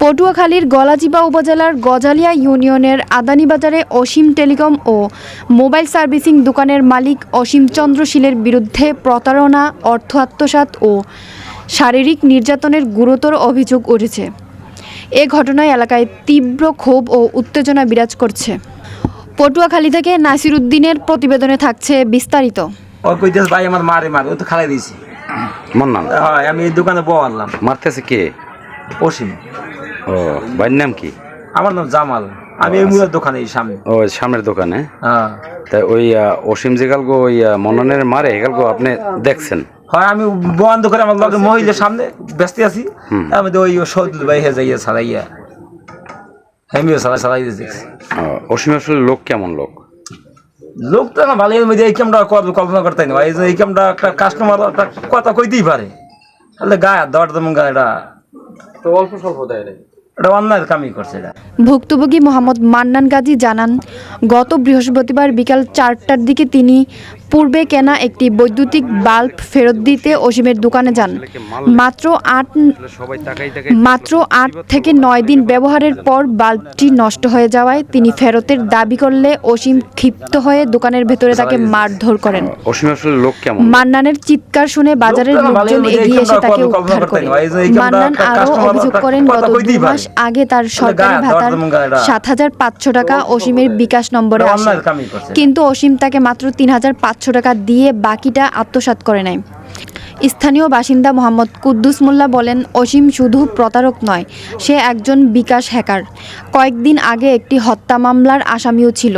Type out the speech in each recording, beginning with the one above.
পটুয়াখালীর গলাচিপা উপজেলার গজালিয়া ইউনিয়নের আদানি বাজারে অসীম টেলিকম ও মোবাইল সার্ভিসিং দোকানের মালিক অসীম চন্দ্র শীলের বিরুদ্ধে প্রতারণা অর্থ আত্মসাৎ ও শারীরিক নির্যাতনের গুরুতর অভিযোগ উঠেছে। এ ঘটনায় এলাকায় তীব্র ক্ষোভ ও উত্তেজনা বিরাজ করছে। পটুয়াখালী থেকে নাসির উদ্দিনের প্রতিবেদনে থাকছে বিস্তারিত। ও কইতেছে ভাই আমার মারে মারে ও তো খালাই দিয়েছি। হয় আমি এই দোকানে বললাম মারতেছে কে? অসীম। ও ভাইয়ের নাম কি? আমার নাম জামাল। আমি এই মূলের দোকানে এই সামনে ও সামনের দোকানে? হ্যাঁ। তা ওই অসীম যে ওই আহ, মন্নানের মারে এগালগো আপনি দেখছেন? হয় আমি বন্ধ করে আমার লগে মহিলার সামনে ব্যস্ত আছি। আমি তো ওই সৌদুল ভাই হে যাইয়া সারাইয়া আমিও সারাই দিয়েছি ও, অসীম আসলে লোক কেমন লোক? লোক তো না ভালো মধ্যে এই কামটা করবে কল্পনা করতে না এই যে এই কামটা একটা কাস্টমার একটা কথা কইতেই পারে। তাহলে গায়ে দর তেমন গায়ে এটা তো অল্প স্বল্প দেয় ভুক্তভোগী মোহাম্মদ মান্নান গাজী জানান গত বৃহস্পতিবার বিকাল চারটার দিকে তিনি পূর্বে কেনা একটি বৈদ্যুতিক বাল্ব ফেরত দিতে অসীমের দোকানে যান। মাত্র আট মাত্র আট থেকে নয় দিন ব্যবহারের পর বাল্বটি নষ্ট হয়ে যাওয়ায় তিনি ফেরতের দাবি করলে অসীম ক্ষিপ্ত হয়ে দোকানের ভেতরে তাকে মারধর করেন। অসীম আসলে লোক কেমন? মান্নানের চিৎকার শুনে বাজারের লোকজন এগিয়ে এসে তাকে উদ্ধার করে। মান্নান আরও অভিযোগ করেন গত দুই মাস আগে তার সরকারি ভাতার। সাত হাজার পাঁচশো টাকা অসীমের বিকাশ নম্বরে আসে। কিন্তু অসীম তাকে মাত্র তিন হাজার পাঁচশো টাকা দিয়ে বাকিটা আত্মসাত করে নেয়। স্থানীয় বাসিন্দা মোহাম্মদ কুদ্দুস মোল্লা বলেন, অসীম শুধু প্রতারক নয়, সে একজন বিকাশ হ্যাকার। কয়েকদিন আগে একটি হত্যা মামলার আসামিও ছিল।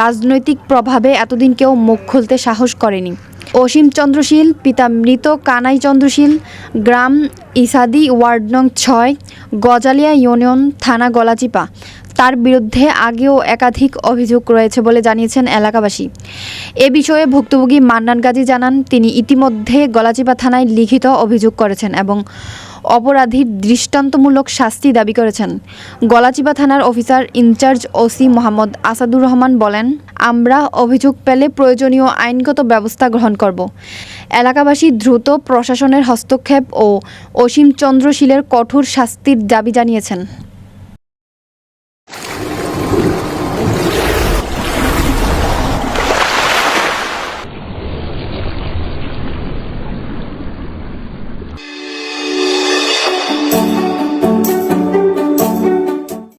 রাজনৈতিক প্রভাবে এতদিন কেউ মুখ খুলতে সাহস করেনি। অসীম চন্দ্রশীল, পিতা মৃত কানাই চন্দ্রশীল, গ্রাম ইসাদি, ওয়ার্ড নং ছয়, গজালিয়া ইউনিয়ন, থানা গলাচিপা। তার বিরুদ্ধে আগেও একাধিক অভিযোগ রয়েছে বলে জানিয়েছেন এলাকাবাসী। এ বিষয়ে ভুক্তভোগী মান্নান গাজী জানান, তিনি ইতিমধ্যে গলাচিপা থানায় লিখিত অভিযোগ করেছেন এবং অপরাধীর দৃষ্টান্তমূলক শাস্তি দাবি করেছেন। গলাচিপা থানার officer in charge OC Mohammad Asadur Rahman বলেন, আমরা অভিযোগ পেলে প্রয়োজনীয় আইনগত ব্যবস্থা গ্রহণ করব। এলাকাবাসী দ্রুত প্রশাসনের হস্তক্ষেপ ও অসীম চন্দ্রশীলের কঠোর শাস্তির দাবি জানিয়েছেন।